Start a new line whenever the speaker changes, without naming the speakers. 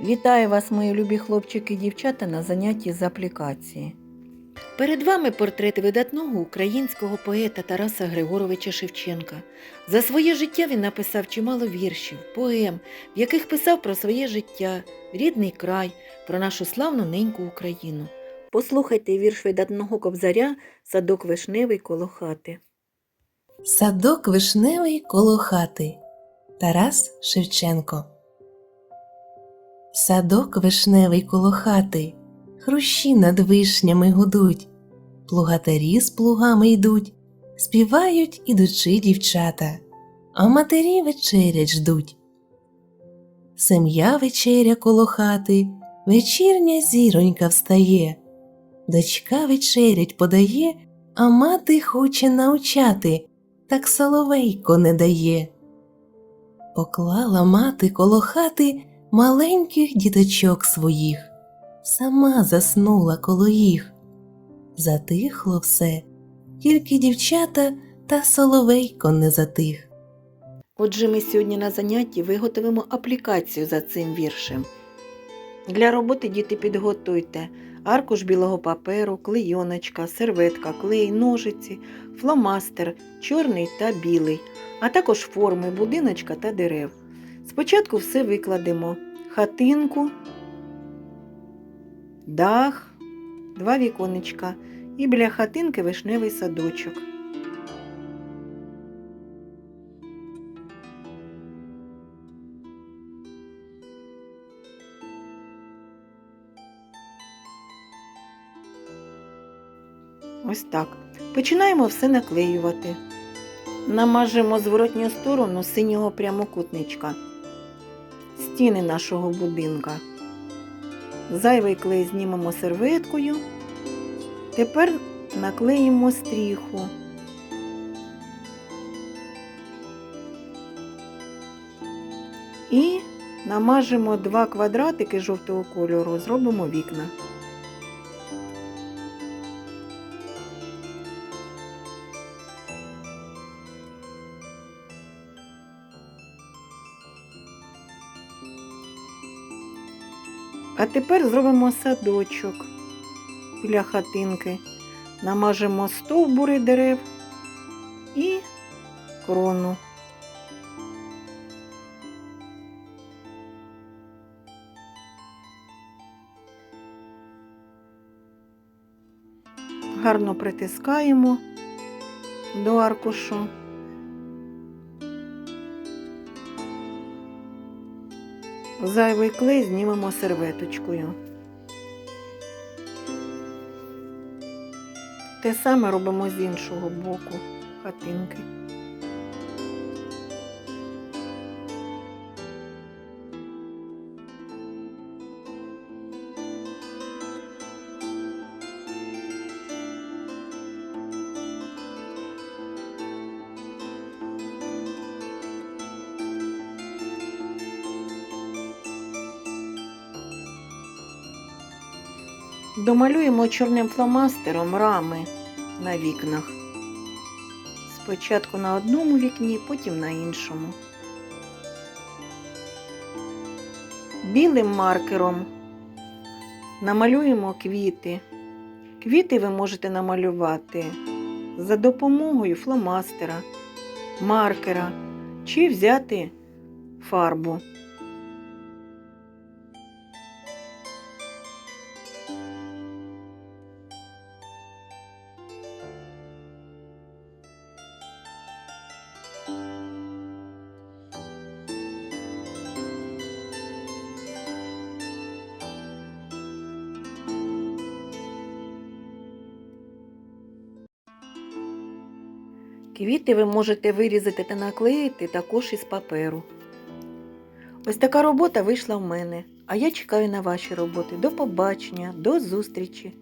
Вітаю вас, мої любі хлопчики і дівчата, на занятті з аплікації. Перед вами портрет видатного українського поета Тараса Григоровича Шевченка. За своє життя він написав чимало віршів, поем, в яких писав про своє життя, рідний край, про нашу славну неньку Україну. Послухайте вірш видатного кобзаря Садок вишневий коло хати.
Садок вишневий коло хати. Тарас Шевченко. Садок вишневий коло хати. Хрущі над вишнями гудуть. Плугатарі з плугами йдуть, співають ідучи дівчата, а матері вечерять ждуть. Сем'я вечеря коло хати, вечірня зіронька встає. Дочка вечерять подає, а мати хоче навчати так соловейко не дає. Поклала мати коло хати маленьких діточок своїх, сама заснула коло їх. Затихло все, тільки дівчата та соловейко не затих.
Отже, ми сьогодні на занятті виготовимо аплікацію за цим віршем. Для роботи діти підготуйте аркуш білого паперу, клейоночка, серветка, клей, ножиці, фломастер, чорний та білий, а також форми будиночка та дерев. Спочатку все викладемо: хатинку, дах, два віконечка і біля хатинки вишневий садочок. Ось так. Починаємо все наклеювати. Намажемо зворотню сторону синього прямокутничка, стіни нашого будинка. Зайвий клей знімемо серветкою. Тепер наклеїмо стріху. І намажемо два квадратики жовтого кольору, зробимо вікна. А тепер зробимо садочок біля хатинки. Намажемо стовбури дерев і крону. Гарно притискаємо до аркушу. Зайвий клей знімемо серветочкою. Те саме робимо з іншого боку хатинки. Домалюємо чорним фломастером рами на вікнах. Спочатку на одному вікні, потім на іншому. Білим маркером намалюємо квіти. Квіти ви можете намалювати за допомогою фломастера, маркера чи взяти фарбу. Квіти ви можете вирізати та наклеїти також із паперу. Ось така робота вийшла в мене, а я чекаю на ваші роботи. До побачення, до зустрічі!